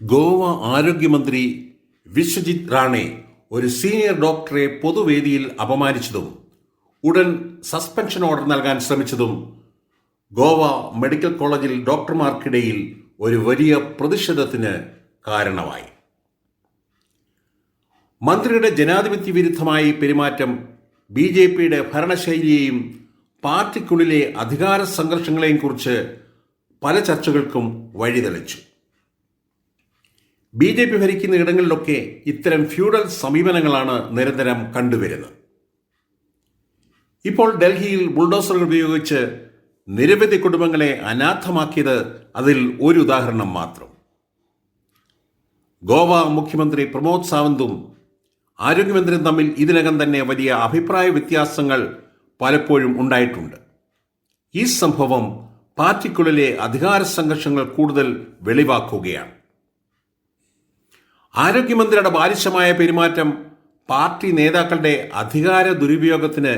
ഗോവ ആരോഗ്യമന്ത്രി വിശ്വജിത് റാണെ ഒരു സീനിയർ ഡോക്ടറെ പൊതുവേദിയിൽ അപമാനിച്ചതും ഉടൻ സസ്പെൻഷൻ ഓർഡർ നൽകാൻ ശ്രമിച്ചതും ഗോവ മെഡിക്കൽ കോളേജിൽ ഡോക്ടർമാർക്കിടയിൽ ഒരു വലിയ പ്രതിഷേധത്തിന് കാരണമായി. മന്ത്രിയുടെ ജനാധിപത്യ വിരുദ്ധമായി പെരുമാറ്റം ബി ജെ പിയുടെ ഭരണശൈലിയെയും പാർട്ടിക്കുള്ളിലെ അധികാര സംഘർഷങ്ങളെയും കുറിച്ച് പല ചർച്ചകൾക്കും വഴിതെളിച്ചു. ബി ജെ പി ഭരിക്കുന്ന ഇടങ്ങളിലൊക്കെ ഇത്തരം ഫ്യൂഡൽ സമീപനങ്ങളാണ് നിരന്തരം കണ്ടുവരുന്നത്. ഇപ്പോൾ ഡൽഹിയിൽ ബുൾഡോസറുകൾ ഉപയോഗിച്ച് നിരവധി കുടുംബങ്ങളെ അനാഥമാക്കിയത് അതിൽ ഒരു ഉദാഹരണം മാത്രം. ഗോവ മുഖ്യമന്ത്രി പ്രമോദ് സാവന്തും ആരോഗ്യമന്ത്രിയും തമ്മിൽ ഇതിനകം തന്നെ വലിയ അഭിപ്രായ വ്യത്യാസങ്ങൾ പലപ്പോഴും ഉണ്ടായിട്ടുണ്ട്. ഈ സംഭവം പാർട്ടിക്കുള്ളിലെ അധികാര സംഘർഷങ്ങൾ കൂടുതൽ വെളിവാക്കുകയാണ്. ആരോഗ്യമന്ത്രിയുടെ ബാലിശമായ പെരുമാറ്റം പാർട്ടി നേതാക്കളുടെ അധികാര ദുരുപയോഗത്തിന്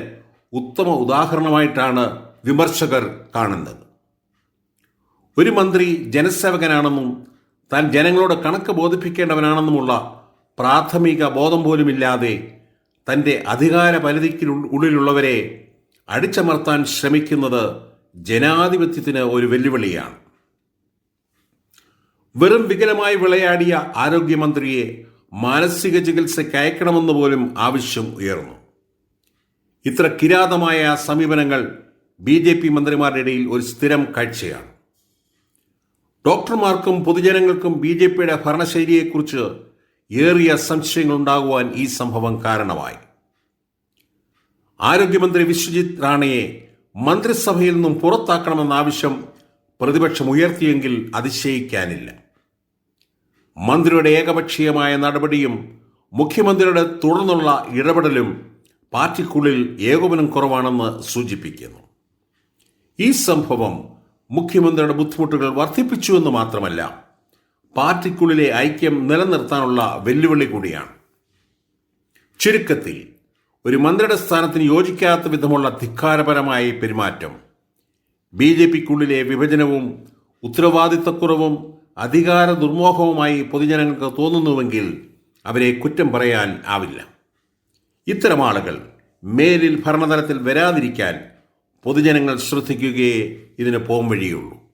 ഉത്തമ ഉദാഹരണമായിട്ടാണ് വിമർശകർ കാണുന്നത്. ഒരു മന്ത്രി ജനസേവകനാണെന്നും താൻ ജനങ്ങളോട് കണക്ക് ബോധിപ്പിക്കേണ്ടവനാണെന്നുമുള്ള പ്രാഥമിക ബോധം പോലുമില്ലാതെ തന്റെ അധികാര പരിധിക്കുള്ളിലുള്ളവരെ അടിച്ചമർത്താൻ ശ്രമിക്കുന്നത് ജനാധിപത്യത്തിന് ഒരു വെല്ലുവിളിയാണ്. വെറും വികലമായി വിളയാടിയ ആരോഗ്യമന്ത്രിയെ മാനസിക ചികിത്സയ്ക്ക് അയക്കണമെന്ന് പോലും ആവശ്യം ഉയർന്നു. ഇത്ര കിരാതമായ സമീപനങ്ങൾ ബി ജെ പി മന്ത്രിമാരുടെ ഇടയിൽ ഒരു സ്ഥിരം കാഴ്ചയാണ്. ഡോക്ടർമാർക്കും പൊതുജനങ്ങൾക്കും ബി ജെ പിയുടെ ഭരണശൈലിയെക്കുറിച്ച് ഏറിയ സംശയങ്ങൾ ഉണ്ടാകുവാൻ ഈ സംഭവം കാരണമായി. ആരോഗ്യമന്ത്രി വിശ്വജിത് റാണയെ മന്ത്രിസഭയിൽ നിന്നും പുറത്താക്കണമെന്ന ആവശ്യം പ്രതിപക്ഷം ഉയർത്തിയെങ്കിൽ അതിശയിക്കാനില്ല. മന്ത്രിയുടെ ഏകപക്ഷീയമായ നടപടിയും മുഖ്യമന്ത്രിയുടെ തുടർന്നുള്ള ഇടപെടലും പാർട്ടിക്കുള്ളിൽ ഏകോപനം കുറവാണെന്ന് സൂചിപ്പിക്കുന്നു. ഈ സംഭവം മുഖ്യമന്ത്രിയുടെ ബുദ്ധിമുട്ടുകൾ വർദ്ധിപ്പിച്ചുവെന്ന് മാത്രമല്ല പാർട്ടിക്കുള്ളിലെ ഐക്യം നിലനിർത്താനുള്ള വെല്ലുവിളി കൂടിയാണ്. ചുരുക്കത്തിൽ ഒരു മന്ത്രിയുടെ സ്ഥാനത്തിന് യോജിക്കാത്ത വിധമുള്ള ധിക്കാരപരമായ പെരുമാറ്റം ബി ജെ പിക്കുള്ളിലെ വിഭജനവും ഉത്തരവാദിത്തക്കുറവും അധികാര ദുർമോഹവുമായി പൊതുജനങ്ങൾക്ക് തോന്നുന്നുവെങ്കിൽ അവരെ കുറ്റം പറയാൻ ആവില്ല. ഇത്തരം ആളുകൾ മേലിൽ ഭരണതലത്തിൽ വരാതിരിക്കാൻ പൊതുജനങ്ങൾ ശ്രദ്ധിക്കുകയേ ഇതിന് പോം വഴിയുള്ളൂ